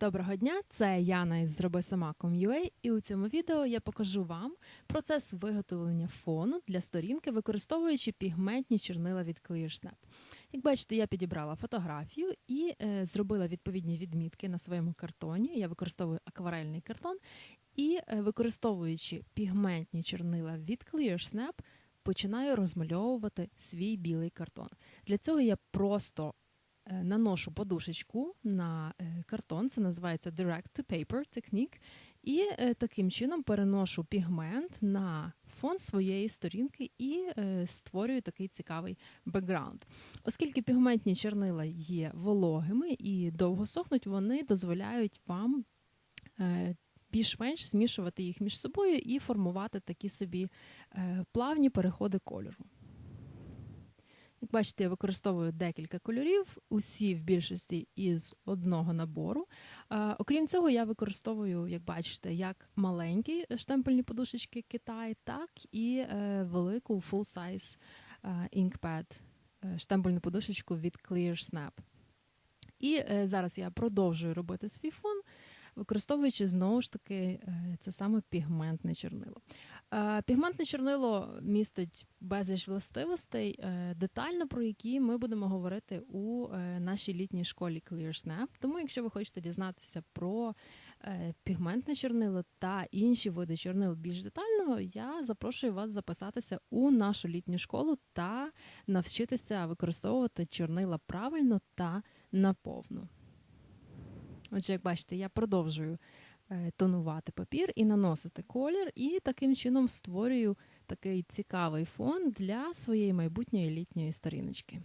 Доброго дня, це Яна із Зроби сама сама.com.ua і у цьому відео я покажу вам процес виготовлення фону для сторінки, використовуючи пігментні чорнила від ClearSnap. Як бачите, я підібрала фотографію і е, зробила відповідні відмітки на своєму картоні. Я використовую акварельний картон і, е, використовуючи пігментні чорнила від ClearSnap, починаю розмальовувати свій білий картон. Для цього я просто наношу подушечку на е, картон, це називається Direct to Paper Technique, і е, таким чином переношу пігмент на фон своєї сторінки і е, створюю такий цікавий бекграунд. Оскільки пігментні чорнила є вологими і довго сохнуть, вони дозволяють вам е, більш-менш змішувати їх між собою і формувати такі собі е, плавні переходи кольору. Як бачите, я використовую декілька кольорів, усі в більшості із одного набору. Окрім цього, я використовую, як бачите, як маленькі штемпельні подушечки Китай, так і е, велику full-size е, inkpad е, штемпельну подушечку від ClearSnap. І зараз я продовжую робити свій фон, використовуючи знову ж таки е, це саме пігментне чорнило. Е, Пігментне чорнило містить безліч властивостей, е, детально про які ми будемо говорити у нашій літній школі ClearSnap. Тому, якщо ви хочете дізнатися про пігментне чорнило та інші види чорнил більш детально, я запрошую вас записатися у нашу літню школу та навчитися використовувати чорнила правильно та наповну. Отже, як бачите, я продовжую е, тонувати папір і наносити колір, і таким чином створюю такий цікавий фон для своєї майбутньої літньої сторіночки.